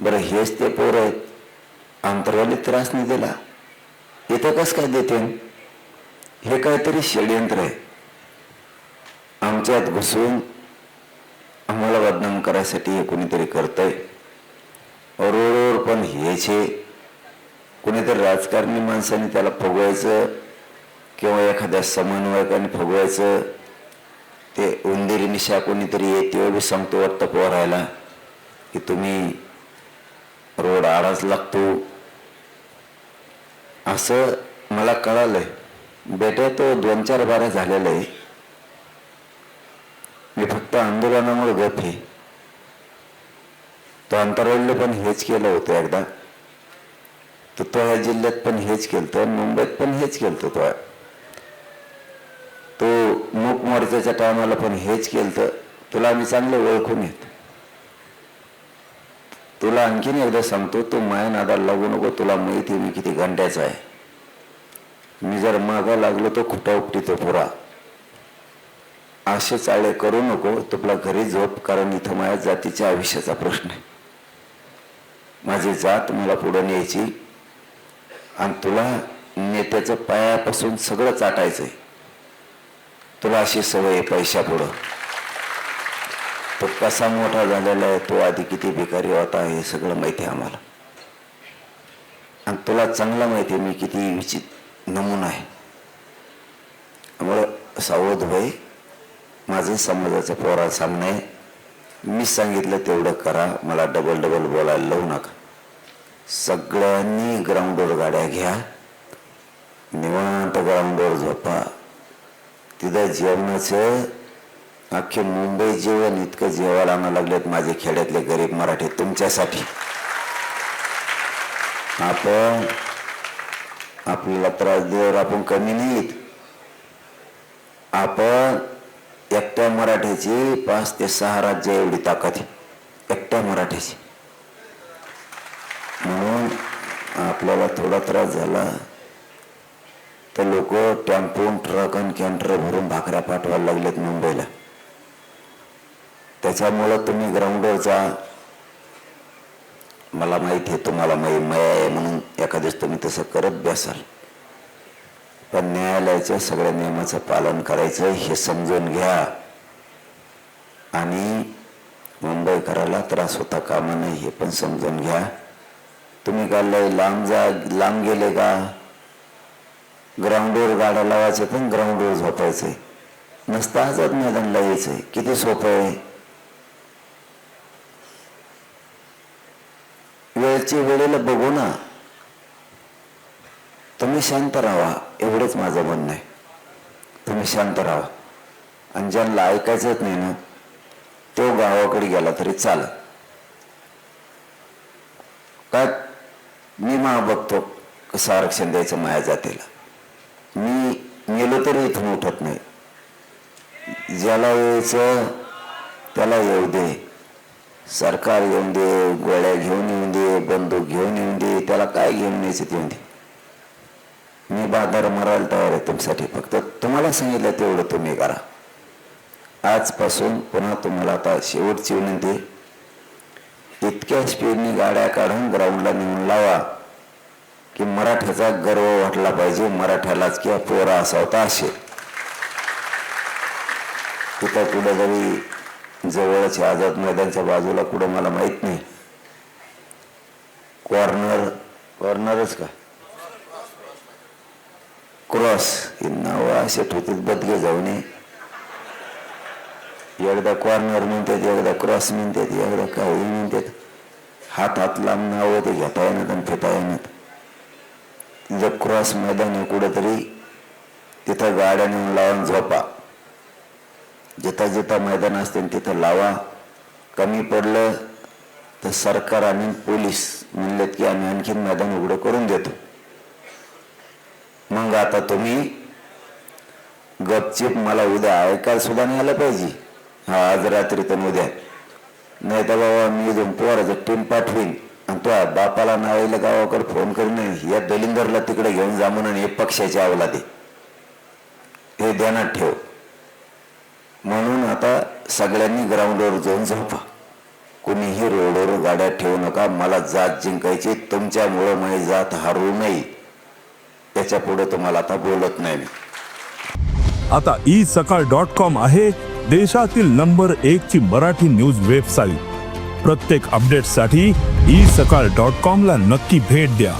बरं हेच ते पोरं आहेत. अंतरवाले त्रास नाही दिला. इथं कसं काय देते हे काहीतरी षडयंत्र आहे. आमच्यात घुसून आम्हाला बदनाम करायसाठी हे कोणीतरी करतंय. रोडवर पण हेच हे कोणीतरी राजकारणी माणसाने त्याला फुगवायचं किंवा एखाद्या समन्वयकाने फुगवायचं. ते उंदिरी निशा कोणीतरी येते बी सांगतो वाटतं पोरायला की तुम्ही रोड आडाच लागतो. असं मला कळालंय. बेटा तो दोन चार बारा झालेला आहे. मी फक्त आंदोलनामुळे गप आहे. तो अंतरवडले पण हेच केलं होतं एकदा. तर तो ह्या जिल्ह्यात पण हेच केलं मुंबईत पण हेच केलं तो. तो मूक मोर्चाच्या टायमाला पण हेच केलं तुला आम्ही चांगलं ओळखून येत. तुला आणखीन एकदा सांगतो तू माया नादाला लागू नको तुला माहिती मी किती घंट्याचा आहे. मी जर मागा लागलो तो खुटा उपटीतो पुरा. असे चाळे करू नको तुला घरी झोप कारण इथं माझ्या जातीच्या आयुष्याचा प्रश्न आहे. माझी जात मला पुढे न्यायची आणि तुला नेत्याचं पायापासून सगळं चाटायचंय. तुला अशी सवय आहे पैशा पुढं तो कसा मोठा झालेला आहे तो आधी किती भिकारी होता हे सगळं माहिती आहे आम्हाला. आणि तुला चांगला माहिती आहे मी किती विचित नमुना आहे. त्यामुळं सावध भाई माझं समाजाचं पोरा सामने आहे. मी सांगितलं तेवढं करा मला डबल डबल बोलायला लावू नका. सगळ्यांनी ग्राउंडवर गाड्या घ्या. निवांत ग्राउंडवर झोपा. तिथं जेवणाचं अख्खे मुंबई जेवण इतकं जेवायला आणा लागलेत माझे खेड्यातले गरीब मराठी तुमच्यासाठी. आपण आपल्याला त्रास देवर आपण कमी नाहीत. आपण एकट्या मराठीची पाच ते सहा राज्य एवढी ताकद आहे. एकट्या मराठीची. म्हणून आपल्याला थोडा त्रास झाला तर लोक टेम्पो ट्रक आणि कॅन्टर भरून भाकऱ्या पाठवायला लागलेत मुंबईला. त्याच्यामुळं तुम्ही ग्राउंडवरचा मला माहिती आहे तुम्हाला मै मया आहे म्हणून एखाद्याच तुम्ही तसं करत बसाल. पण न्यायालयाच्या सगळ्या नियमाचं पालन करायचं हे समजून घ्या. आणि मुंबईकराला त्रास होता कामा नाही हे पण समजून घ्या. तुम्ही काढलंय लांब जा लांब गेले का? ग्राउंडवर गाड्या लावायचं पण ग्राउंडवर झोपायचंय नसता आझाद मैदानला यायचंय किती सोपं आहे. वेळची वेळेला बघू ना. तुम्ही शांत राहा. एवढंच माझं म्हणणं आहे. तुम्ही शांत राहा. आणि ज्यांना ऐकायचंच नाही ना तो गावाकडे गेला तरी चाल काय? मी मा बघतो कसं आरक्षण द्यायचं माया जातीला. मी मेलो तरी इथून उठत नाही. ज्याला यायचं त्याला येऊ दे. सरकार येऊन दे गोळ्या घेऊन येऊन दे बंदूक घेऊन येऊन दे त्याला काय घेऊन यायचं ते येऊन दे मी बाजार मरायला तयार आहे तुमच्यासाठी फक्त तुम्हाला सांगितलं तेवढं तुम्ही करा आजपासून पुन्हा तुम्हाला आता शेवटची विनंती इतक्या स्पीडने गाड्या काढून ग्राउंडला नेऊन लावा की मराठ्याचा गर्व वाटला पाहिजे मराठ्यालाच किंवा पोरा असा होता असे तिथं कुठं जरी जवळच आझाद मैदानच्या बाजूला कुठं मला माहीत नाही. कॉर्नर कॉर्नरच का? क्रॉस ही नावं असे ठेवतात बदगे जाऊने. एकदा कॉर्नर म्हणतात एकदा क्रॉस म्हणतात एकदा काही म्हणतात. हात हात लांब नावं ते घेता येणार आणि फेता येणार. क्रॉस मैदान आहे कुठंतरी तिथं गाड्या नेऊन लावून झोपा. जिथं जिथं मैदान असतील तिथं लावा. कमी पडलं तर सरकार आणि पोलीस म्हणलेत की आम्ही आणखीन मैदान उघडं करून देतो. मग आता तुम्ही गपचिप मला उद्या ऐकायला सुद्धा नाही आलं पाहिजे. हा आज रात्री तर उद्या. नाही तर बाबा मी दोन पोराचं टीम पाठवीन. आणि तो बापाला नावायला गावाकडे फोन करून या दलिंदरला तिकडे घेऊन जा म्हणून हे पक्षाची आवला दे हे ध्यानात ठेव. म्हणून आता सगळ्यांनी ग्राउंडवर जाऊन झोपा. कुणीही रोडवर गाड्या ठेवू नका. मला जात जिंकायची तुमच्यामुळं माझी जात हरवू नये. त्याच्या पुढे तुम्हाला आता बोलत नाही मी. आता ई सकाळ डॉट कॉम आहे देशातील नंबर एक ची मराठी न्यूज वेबसाईट प्रत्येक अपडेटसाठी ई सकाळ डॉट कॉम ला नक्की भेट द्या.